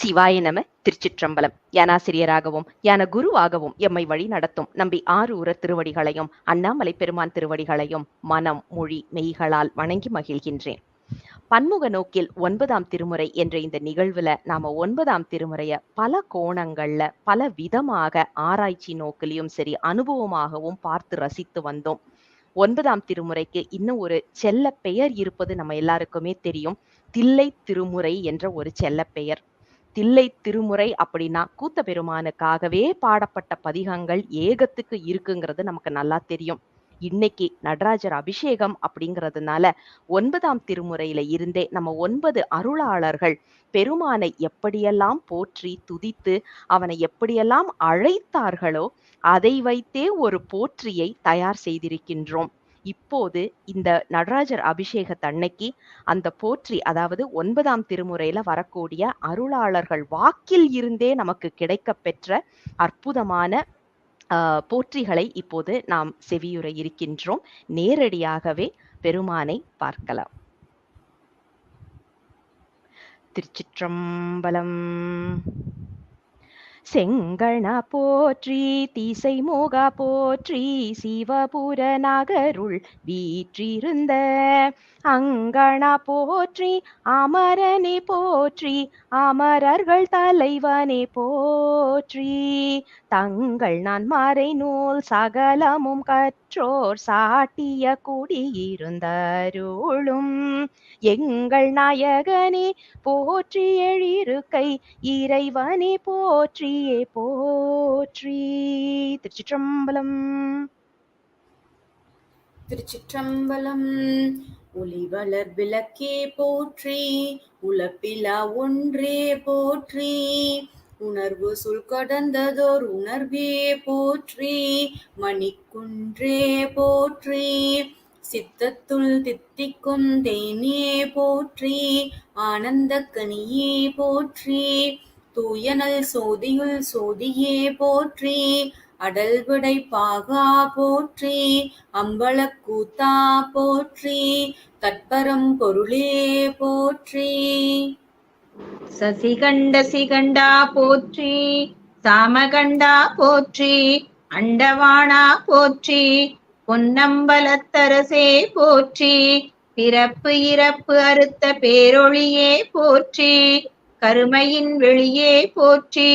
சிவாய நம திருச்சிற்றம்பலம். யானாசிரியராகவும் யான குருவாகவும் எம்மை வழி நடத்தும் நம்பி ஆறு உர திருவடிகளையும் அண்ணாமலை பெருமான் திருவடிகளையும் மனம் மொழி மெய்களால் வணங்கி மகிழ்கின்றேன். பன்முக நோக்கில் ஒன்பதாம் திருமுறை என்ற இந்த நிகழ்வுல நாம ஒன்பதாம் திருமுறைய பல கோணங்கள்ல பல விதமாக ஆராய்ச்சி நோக்கிலையும் சரி அனுபவமாகவும் பார்த்து ரசித்து வந்தோம். ஒன்பதாம் திருமுறைக்கு இன்னும் ஒரு செல்ல பெயர் இருப்பது நம்ம எல்லாருக்குமே தெரியும். தில்லை திருமுறை என்ற ஒரு செல்ல பெயர். தில்லை திருமுறை அப்படின்னா கூத்த பெருமானுக்காகவே பாடப்பட்ட பதிகங்கள் ஏகத்துக்கு இருக்குங்கிறது நமக்கு நல்லா தெரியும். இன்னைக்கு நடராஜர் அபிஷேகம் அப்படிங்கிறதுனால ஒன்பதாம் திருமுறையில இருந்தே நம்ம ஒன்பது அருளாளர்கள் பெருமானை எப்படியெல்லாம் போற்றி துதித்து அவனை எப்படியெல்லாம் அழைத்தார்களோ அதை வைத்தே ஒரு போற்றியை தயார் செய்திருக்கின்றோம். இப்போது இந்த நடராஜர் அபிஷேகத்தன்னைக்கு அந்த போற்றி அதாவது ஒன்பதாம் திருமுறையில வரக்கூடிய அருளாளர்கள் வாக்கில் இருந்தே நமக்கு கிடைக்க பெற்ற அற்புதமான ஆஹ் போற்றிகளை இப்போது நாம் செவியுற இருக்கின்றோம். நேரடியாகவே பெருமானை பார்க்கலாம். திருச்சிற்றம்பலம் செங்கண போற்றி திசை மோக போற்றி சிவபுர நகருள் வீற்றிருந்த. அங்கணா போற்றி அமரனே போற்றி அமரர்கள் தலைவனே போற்றி. தங்கள் நான் மறை நூல் சகலமும் மற்றோர் சாட்டிய குடியிருந்தருளும் எங்கள் நாயகனே போற்றி எழிருக்கை இறைவனே போற்றியே போற்றி. திருச்சிற்றம்பலம். திருச்சிற்றம்பலம். ஒளிவளர் விளக்கே போற்றி உலப்பிலா ஒன்றே போற்றி. உணர்வு சொல் கடந்ததோர் உணர்வே போற்றி மணிக்குன்றே போற்றி. சித்தத்துள் தித்திக்கும் தேனே போற்றி ஆனந்த கனியே போற்றி. தூயனல் சோதியுள் சோதியே போற்றி அடல்விடை பாகா போற்றி அம்பலக் கூத்தா போற்றி தற்பரம் பொருளே போற்றி. சசிகண்ட சிகண்டா போற்றி சாமகண்டா போற்றி அண்டவானா போற்றி பொன்னம்பலத்தரசே போற்றி பிறப்பு இறப்பு அறுத்த பேரொழியே போற்றி கருமையின் வெளியே போற்றி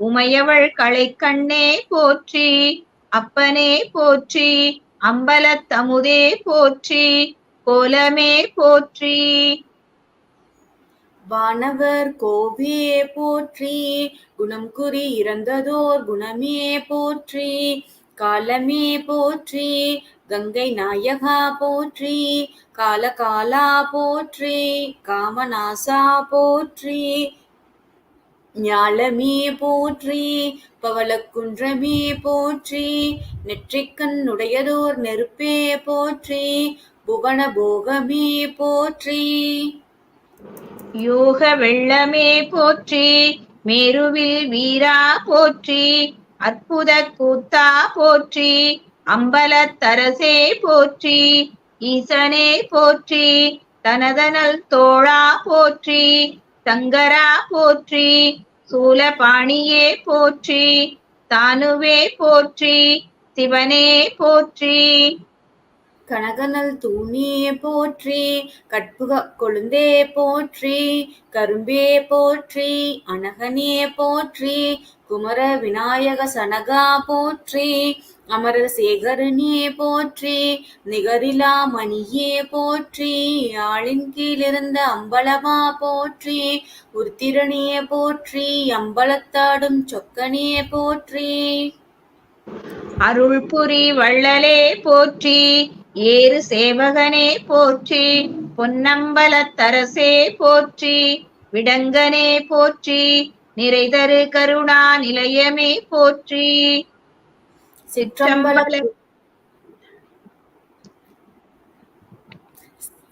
உமையவள் களைக்கண்ணே போற்றி அப்பனே போற்றி அம்பலத்தமுதே போற்றி கோலமே போற்றி. வானவர் கோவே போற்றி குணம் குறி இறந்ததோர் குணமே போற்றி காலமே போற்றி கங்கை நாயகா போற்றி கால காலா போற்றி காமநாசா போற்றி ஞாலமே போற்றி பவளக்குன்றமே போற்றி நெற்றிக்கண்ணுடையதோர் நெருப்பே போற்றி புவன போகமே போற்றி. யூக வெள்ளமே போற்றி மேருவில் வீரா போற்றி அற்புத கூத்தா போற்றி அம்பலத்தரசே போற்றி ஈசனே போற்றி தனதனல் தோழா போற்றி சங்கரா போற்றி சூலபாணியே போற்றி தானுவே போற்றி சிவனே போற்றி. கனகனல் தூணியே போற்றி கற்புக கொழுந்தே போற்றி கரும்பே போற்றி அனகனே போற்றி குமர விநாயக சனகா போற்றி அமரர் சேகரனே போற்றி நிகரிலா மணியே போற்றி ஆளின் கீழிருந்த அம்பலமா போற்றி உருத்திரனே போற்றி அம்பலத்தாடும் சொக்கனே போற்றி. அருள் புரி வள்ளலே போற்றி ஏறு சேவகனே போற்றி பொன்னம்பலத்தரசே போற்றி விடங்கனே போற்றி நிறைதரு கருணா நிலையமே போற்றி. சிற்றம்பல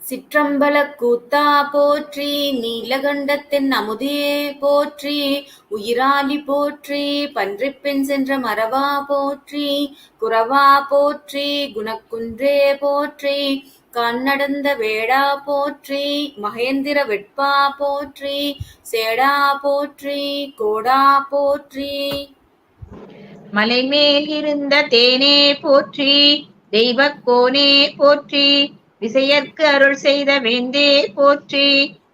சிற்றம்பல கூத்தா போற்றி நீலகண்டத்தின் அமுதே போற்றி உயிராலி போற்றி பன்றிப்பெண் சென்ற மரவா போற்றி குரவா போற்றி குணக்குன்றே போற்றி கண்ணடந்த வேடா போற்றி மகேந்திர வெட்பா போற்றி சேடா போற்றி கோடா போற்றி. மலைமேல் இருந்த தேனே போற்றி தெய்வ கோனே போற்றி விசையற்கு அருள் செய்த வேந்தே போற்றி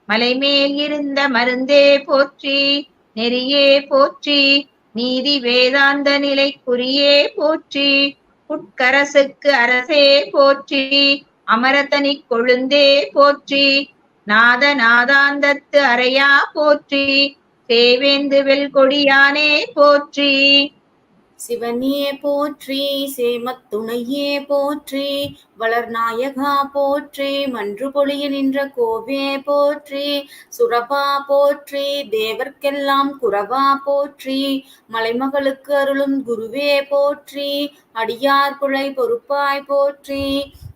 மலைமேல் இருந்த மருந்தே போற்றி. நெறியே போற்றி நீதி வேதாந்த நிலைக்குரியே போற்றி உட்கரசுக்கு அரசே போற்றி அமரதனி கொழுந்தே போற்றி நாத நாதாந்தத்து அறையா போற்றி சேவேந்து வெல்கொடியானே போற்றி. சிவனே போற்றி சேமத்துணையே போற்றி வளர்நாயகா போற்றி மன்று பொழிய நின்ற கோவே போற்றி சுரபா போற்றி தேவர்க்கெல்லாம் குரவா போற்றி மலைமகளுக்கு அருளும் குருவே போற்றி அடியார் புழை பொறுப்பாய் போற்றி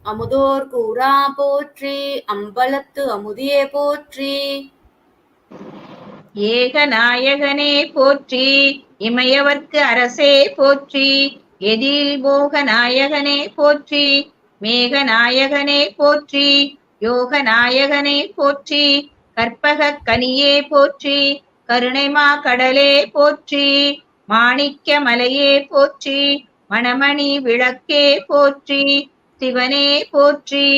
அமுதோர் கூறா போற்றி அம்பலத்து அமுதே போற்றி. ஏகநாயகனே போற்றி. இமயவர்க்கு அரசே போற்றி எதில் போக நாயகனே போற்றி மேகநாயகனே போற்றி யோக நாயகனே போற்றி கற்பக கனியே போற்றி கருணைமா கடலே போற்றி மாணிக்க மலையே போற்றி மணமணி விளக்கே போற்றி சிவனே போற்றி.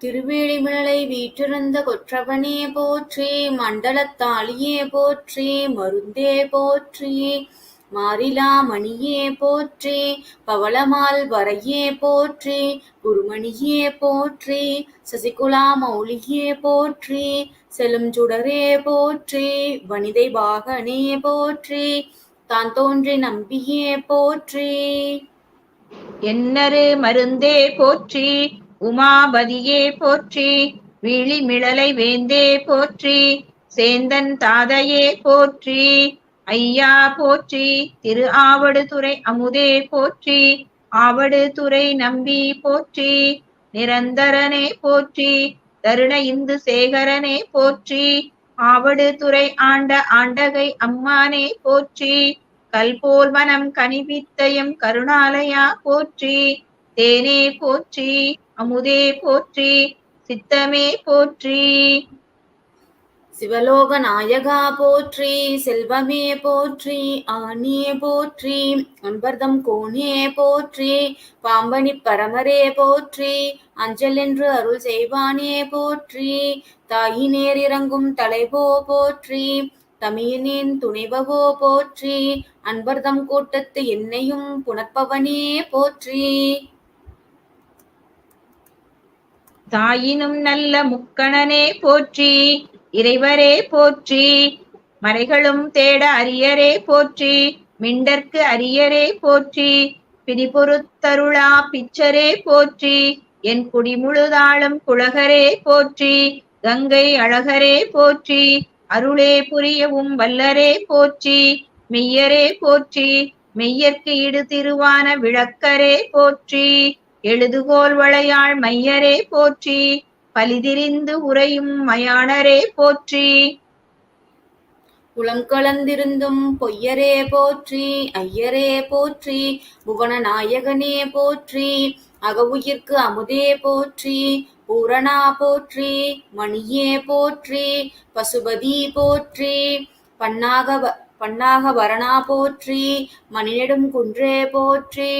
திருவேழிமலை வீற்றிருந்த கொற்றவனே போற்றி மண்டலத்தாளியே போற்றி மருந்தே போற்றி மாறிலா மணியே போற்றி பவளமால் வரையே போற்றி குருமணியே போற்றி சசிகுலா மௌலியே போற்றி செலும் சுடரே போற்றி வனிதை பாகனே போற்றி தான் தோன்றி நம்பியே போற்றி. என்னரு மருந்தே போற்றி உமாபதியே போற்றி விழிமிழலை வேந்தே போற்றி சேந்தன் தாதையே போற்றி ஐயா போற்றி திரு ஆவடுதுறை அமுதே போற்றி ஆவடுதுறை நம்பி போற்றி நிரந்தரனே போற்றி தருண இந்து சேகரனே போற்றி ஆவடுதுறை ஆண்ட ஆண்டகை அம்மானே போற்றி கல்போல் மனம் கனிவித்தயம் கருணாலயா போற்றி தேனே போற்றி. அமுதே போற்றி சித்தமே போற்றி. சிவலோக நாயகா போற்றி செல்வமே போற்றி ஆணியே போற்றி அன்பர்தம் கோணியே போற்றி பாம்பனி பரமரே போற்றி அஞ்சல் என்று அருள் செய்வானே போற்றி தாயினேர் இறங்கும் தலைவோ போற்றி தமியனின் துணைவவோ போற்றி அன்பர்தம் கூட்டத்து என்னையும் புணர்ப்பவனே போற்றி. தாயினும் நல்ல முக்கணனே போற்றி இறைவரே போற்றி மறைகளும் தேட அரியரே போற்றி மிண்டற்கு அரியரே போற்றி பிரிபொருத்தருளா பிச்சரே போற்றி என் குடி முழுதாளும் குழகரே போற்றி கங்கை அழகரே போற்றி அருளே புரியவும் வல்லரே போற்றி மெய்யரே போற்றி மெய்யற்கு இடு திருவான விளக்கரே போற்றி. எழுதுகோல் வளையாள் மையரே போற்றி பலிதிரிந்து உறையும் மயானரே போற்றி. உளம் கலந்திருந்தும் பொய்யரே போற்றி ஐயரே போற்றி புவன நாயகனே போற்றி அகவுயிர்க்கு அமுதே போற்றி பூரணா போற்றி மணியே போற்றி பசுபதி போற்றி பன்னாக வ- பன்னாக வரணா போற்றி மணிநெடும் குன்றே போற்றி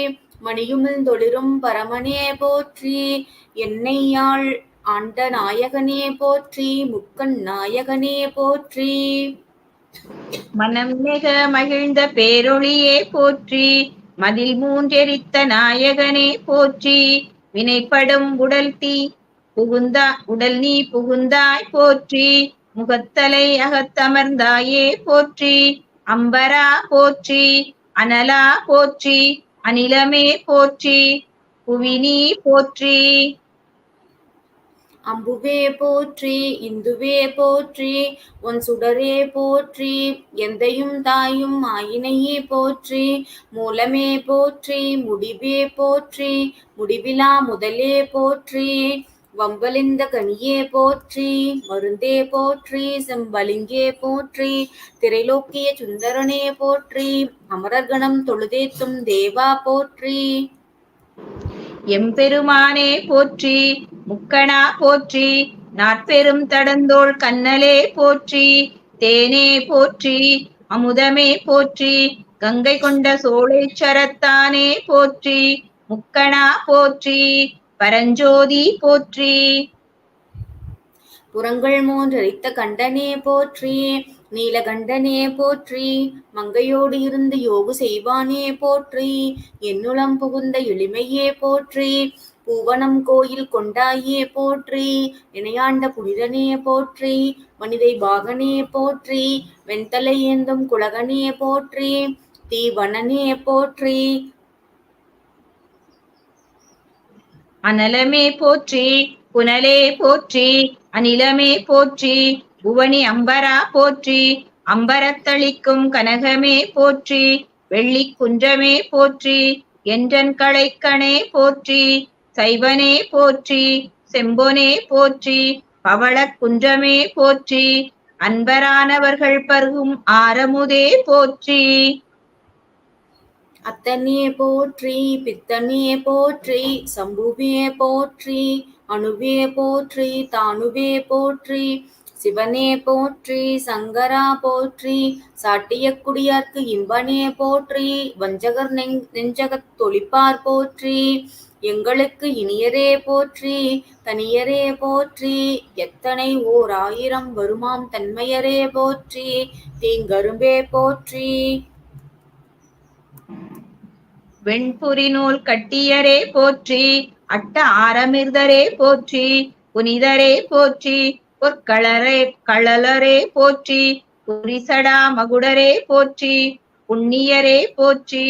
மணியுமிழ் தொளிரும் பரமனே போற்றி என்னையாள் ஆண்ட நாயகனே போற்றி முக்கன் நாயகனே போற்றி. மனம் மிக மகிழ்ந்த பேரொளியே போற்றி மதில் மூன்றெரித்த நாயகனே போற்றி. வினைப்படும் உடல் தீ புகுந்தா உடல் நீ புகுந்தாய் போற்றி. முகத்தலை அகத்தமர்ந்தாயே போற்றி. அம்பரா போற்றி அனலா போற்றி. அனிலமே போற்றி புவினி போற்றி. அம்புவே போற்றி இந்துவே போற்றி உன் சுடரே போற்றி எந்தையும் தாயும் ஆயினையே போற்றி மூலமே போற்றி முடிவே போற்றி முடிவிலா முதலே போற்றி. வம்பலிந்த கனியே போற்றி மருந்தே போற்றி செம்பலிங்கே போற்றி திரைலோக்கிய சுந்தரனே போற்றி அமரர்கணம் தொழுதேத்தும் தேவா போற்றி. எம்பெருமானே போற்றி முக்கணா போற்றி நாற்பெரும் தடந்தோள் கண்ணலே போற்றி தேனே போற்றி அமுதமே போற்றி கங்கை கொண்ட சோழேச்சரத்தானே போற்றி முக்கணா போற்றி. பரஞ்சோதி போற்றி. புறங்கள் மூன்றரித்த கண்டனே போற்றி நீலகண்டனே போற்றி மங்கையோடு இருந்து யோகு செய்வானே போற்றி என்னுளம் புகுந்த எளிமையே போற்றி பூவனம் கோயில் கொண்டாயே போற்றி இணையாண்ட புனிதனே போற்றி மனிதை பாகனே போற்றி வெண்தலை ஏந்தும் குலகனே போற்றி தீவனனே போற்றி அனலமே போற்றி புனலே போற்றி அனிலமே போற்றி புவனி அம்பரா போற்றி அம்பரத்தளிக்கும் கனகமே போற்றி வெள்ளி குன்றமே போற்றி என்றன் களைக்கணே போற்றி சைவனே போற்றி செம்பொனே போற்றி பவளக் குன்றமே போற்றி அன்பரானவர்கள் பருகும் ஆரமுதே போற்றி. அத்தனையே போற்றி பித்தனையே போற்றி சம்புவியே போற்றி அணுவே போற்றி தானுவே போற்றி சிவனே போற்றி சங்கரா போற்றி சாட்டிய குடியார்க்கு இம்பனே போற்றி வஞ்சகர் நெஞ் நெஞ்சகத் தொழிப்பார் போற்றி எங்களுக்கு இனியரே போற்றி தனியரே போற்றி எத்தனை ஓர் ஆயிரம் வருமாம் தன்மையரே போற்றி தீங்கரும்பே போற்றி. வெண்புரி நூல் கட்டியரே போற்றி அட்ட ஆரமிர்தரே போற்றி புனிதரே போற்றி பொற்களரே களலரே போற்றி புரிசடா மகுடரே போற்றி புண்ணியரே போற்றி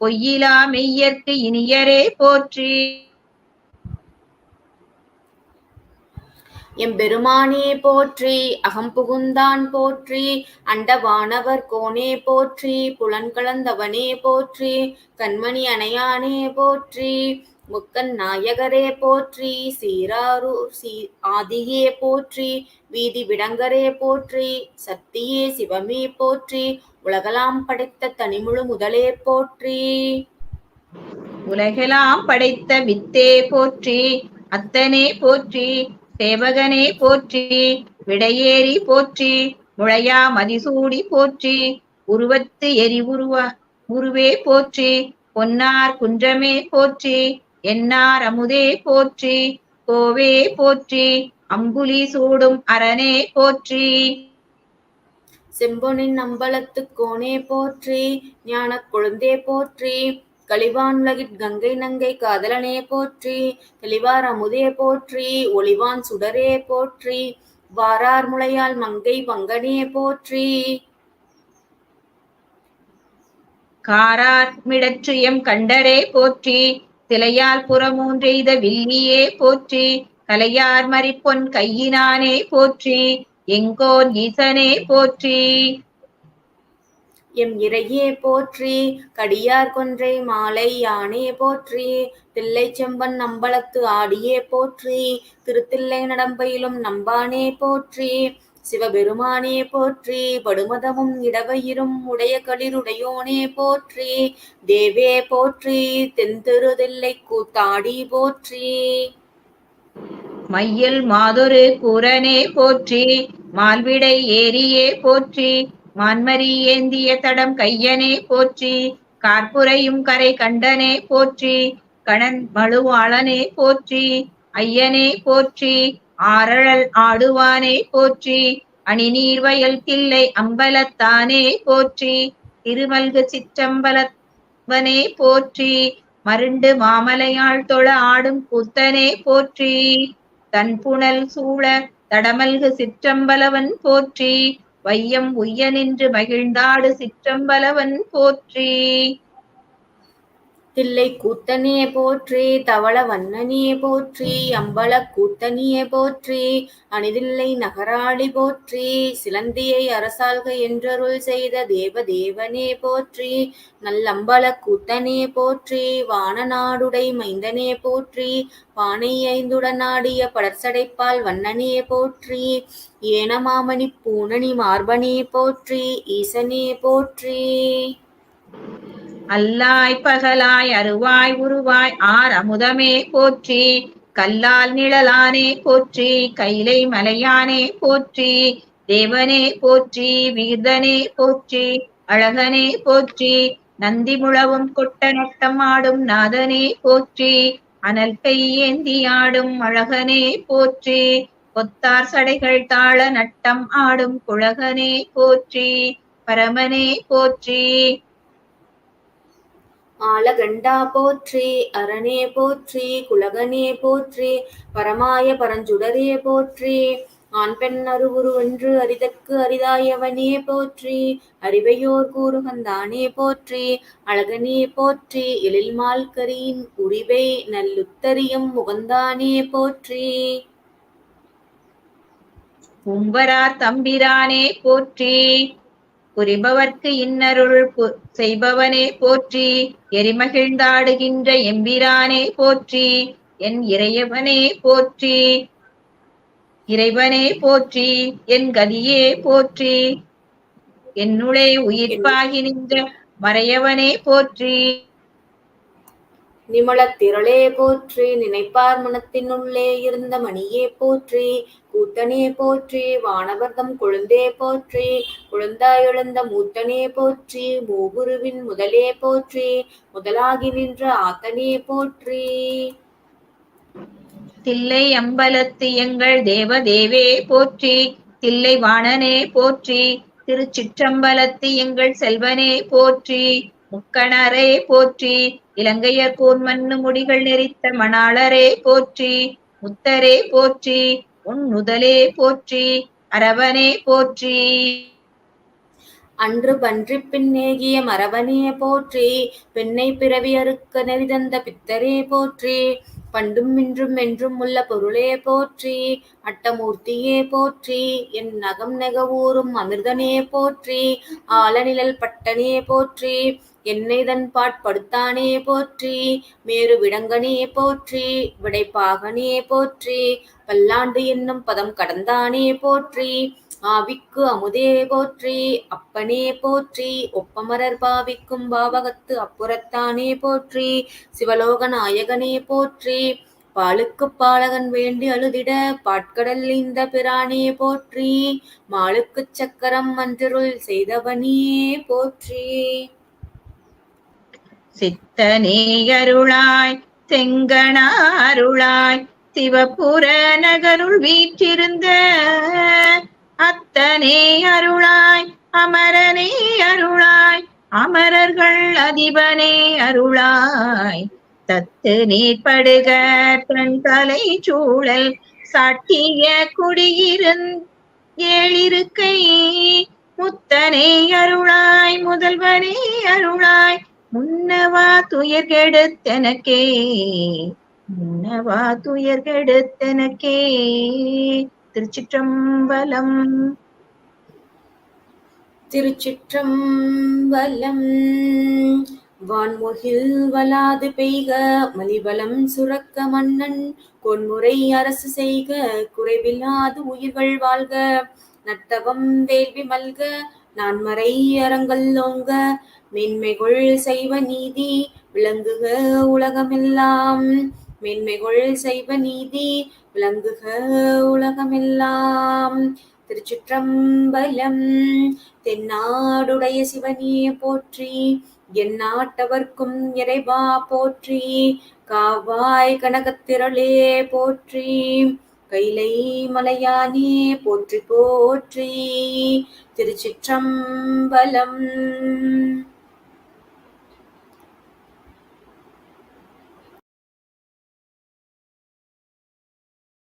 பொய்யிலா மெய்யற்கு இனியரே போற்றி. எம்பெருமானே போற்றி அகம்புகுந்தான் போற்றி அண்டவானவர் கோனே போற்றி புலன்கலந்தவனே போற்றி கண்மணி அணையானே போற்றி முக்கன் நாயகரே போற்றி சீராரு சீ ஆதியே போற்றி வீதி விடங்கரே போற்றி சத்தியே சிவமே போற்றி உலகலாம் படைத்த தனிமுழு முதலே போற்றி. உலகெல்லாம் படைத்த வித்தே போற்றி அத்தனே போற்றி சேவகனே போற்றி விடையேறி போற்றி முழையா மதிசூடி போற்றி உருவத்து எரி உருவ உருவே போற்றி பொன்னார் குன்றமே போற்றி என்னார் அமுதே போற்றி கோவே போற்றி அம்புலி சூடும் அரணே போற்றி. செம்பொனின் அம்பலத்து கோனே போற்றி ஞான குழந்தே போற்றி. கழிவான் லகிட் கங்கை நங்கை காதலனே போற்றி தெளிவார் அமுதே போற்றி ஒளிவான் சுடரே போற்றி வாரார் முளையால் மங்கை வங்கனே போற்றி. காராட்மிடற்றுயம் கண்டரே போற்றி திலையால் புறமூன்றெய்த வில்லியே போற்றி கலையார் மறிப்பொன் கையினானே போற்றி எங்கோன் ஈசனே போற்றி. எம் இறையே போற்றி கடியார் கொன்றை மாலை யானே போற்றி தில்லை செம்பன் நம்பளத்து ஆடியே போற்றி திருத்தில்லை நடம்பையிலும் நம்பானே போற்றி சிவபெருமானே போற்றி படுமதமும் இடவயிரும் உடைய களிருடையோனே போற்றி தேவே போற்றி தென்திருதில்லை கூத்தாடி போற்றி. மையல் மாதொரு கூரனே போற்றி மால்விடை ஏரியே போற்றி மான்மரி ஏந்திய தடம் கையனே போற்றி கார்புரையும் கரை கண்டனே போற்றி கணன் மழுவாளனே போற்றி ஐயனே போற்றி ஆரழல் ஆடுவானே போற்றி அணிநீர் வயல் தில்லை அம்பலத்தானே போற்றி திருமல்கு சிற்றம்பலவனே போற்றி மருண்டு மாமலையாள் தொழ ஆடும் கூத்தனே போற்றி தன் புனல் சூழ தடமல்கு சிற்றம்பலவன் போற்றி வையம் உய்ய நின்று மகிழ்ந்தாடு சிற்றம்பலவன் போற்றி. தில்லை கூத்தனே போற்றி தவள வண்ணனே போற்றி அம்பல கூத்தனியே போற்றி அணிதில்லை நகராளி போற்றி சிலந்தியை அரசாள்க என்றருள் செய்த தேவ தேவனே போற்றி நல்லம்பல கூத்தனே போற்றி வானநாடுடை மைந்தனே போற்றி பானை ஐந்துடன் ஆடிய படர்சடைப்பால் வண்ணனே போற்றி ஏனமாமணி பூனணி மார்பனே போற்றி ஈசனே போற்றி. அல்லாய் பகலாய் அருவாய் உருவாய் ஆர் அமுதமே போற்றி கல்லால் நிழலானே போற்றி கைலை மலையானே போற்றி தேவனே போற்றி வீர்தனே போற்றி அழகனே போற்றி நந்தி முழவும் கொட்ட நட்டம் ஆடும் நாதனே போற்றி அனல் பெய்யேந்தி ஆடும் அழகனே போற்றி கொத்தார் சடைகள் தாழ நட்டம் ஆடும் குழகனே போற்றி பரமனே போற்றி. ஆலகண்டா போற்றி அரணே போற்றி குலகனே போற்றி பரமாய பரஞ்சுடரே போற்றி ஆண் பெண் அருவுரு ஒன்று அரிதற்கு அரிதாயவனே போற்றி அறிவையோர் கூறுகந்தானே போற்றி அழகனே போற்றி எழில் மால்கரியின் உரிவை நல்லுத்தரியும் முகந்தானே போற்றி. உம்பரார் தம்பிரானே போற்றி. புரிபவர்க்கு இன்னருள் செய்பவனே போற்றி எரிமகிழ்ந்தாடுகின்ற எம்பிரானே போற்றி என் இறையவனே போற்றி இறைவனே போற்றி என் கதியே போற்றி என்னுளே உயிர்ப்பாகி நின்ற மறையவனே போற்றி. நிமலத்திரளே போற்றி நினைப்பார் மனத்தினுள்ளே இருந்த மணியே போற்றி கூத்தனே போற்றி வானவர்தம் கொழுந்தே போற்றி குழந்தாய் எழுந்த மூத்தனே போற்றி மூகுருவின் முதலே போற்றி முதலாகி நின்ற ஆத்தனே போற்றி. தில்லை அம்பலத்து எங்கள் தேவதேவே போற்றி தில்லை வாணனே போற்றி திருச்சிற்றம்பலத்து எங்கள் செல்வனே போற்றி முக்கணரே போற்றி இலங்கையர் போர் மண்ணு முடிகள் நெறித்த மணாளரே போற்றி முத்தரே போற்றி உன் போற்றி அரவனே போற்றி. அன்று பன்றி பின்னேகிய மரவனே போற்றி பெண்ணை பிறவி அறுக்க நெறிதந்த பித்தரே போற்றி. பண்டும் இன்றும் என்றும் உள்ள பொருளே போற்றி அட்டமூர்த்தியே போற்றி என் நகம் நெகவூரும் அமிர்தனே போற்றி ஆலநிழல் பட்டனே போற்றி என்னை தன் பாட்படுத்தானே போற்றி மேரு விடங்கனே போற்றி விடைப்பாகனே போற்றி பல்லாண்டு என்னும் பதம் கடந்தானே போற்றி ஆவிக்கு அமுதே போற்றி அப்பனே போற்றி ஒப்பமரர் பாவிக்கும் பாவகத்து அப்புறத்தானே போற்றி சிவலோக நாயகனே போற்றி பாலுக்குப் பாலகன் வேண்டி அழுதிட பாட்கடல் இந்த பிரானே போற்றி மாலுக்கு சக்கரம் மன்றிருள் செய்தவனே போற்றி. சித்தனே அருளாய் செங்கணாருளாய் சிவபுர நகருள் வீற்றிருந்த அத்தனே அருளாய் அமரனே அருளாய் அமரர்கள் அதிபனே அருளாய். தத்து நீர்படுக தன் தலை சூழல் சாட்டிய குடியிருந் ஏழிருக்கை. முத்தனே அருளாய் முதல்வனே அருளாய் முன்னவா துயர் கெடுத்தனக்கே முன்னவா துயர் கெடுத்தனக்கே திருச்சிற்றம்பலம். திருச்சிற்றம்பலம். வான்முகில் வலாது பெய்க மலிவலம் சுரக்க மன்னன். கொன்முறை அரசு செய்க குறைவில்லாது உயிர்கள் வாழ்க. நட்டவம் வேள்வி மல்க நான்மறை அறங்கள் ஓங்க மென்மைகொள் செய்வ நீதி விளங்குக உலகமெல்லாம். மேன்மைகள் செய்வ நீதி விளங்குக உலகமெல்லாம். திருச்சிற்றம்பலம் தென்னாடுடைய சிவனியே போற்றி எந்நாட்டவர்க்கும் இறைவா போற்றி காவாய் கனகத்திரளே போற்றி கைலை மலையானே போற்றி போற்றி. திருச்சிற்றம்பலம்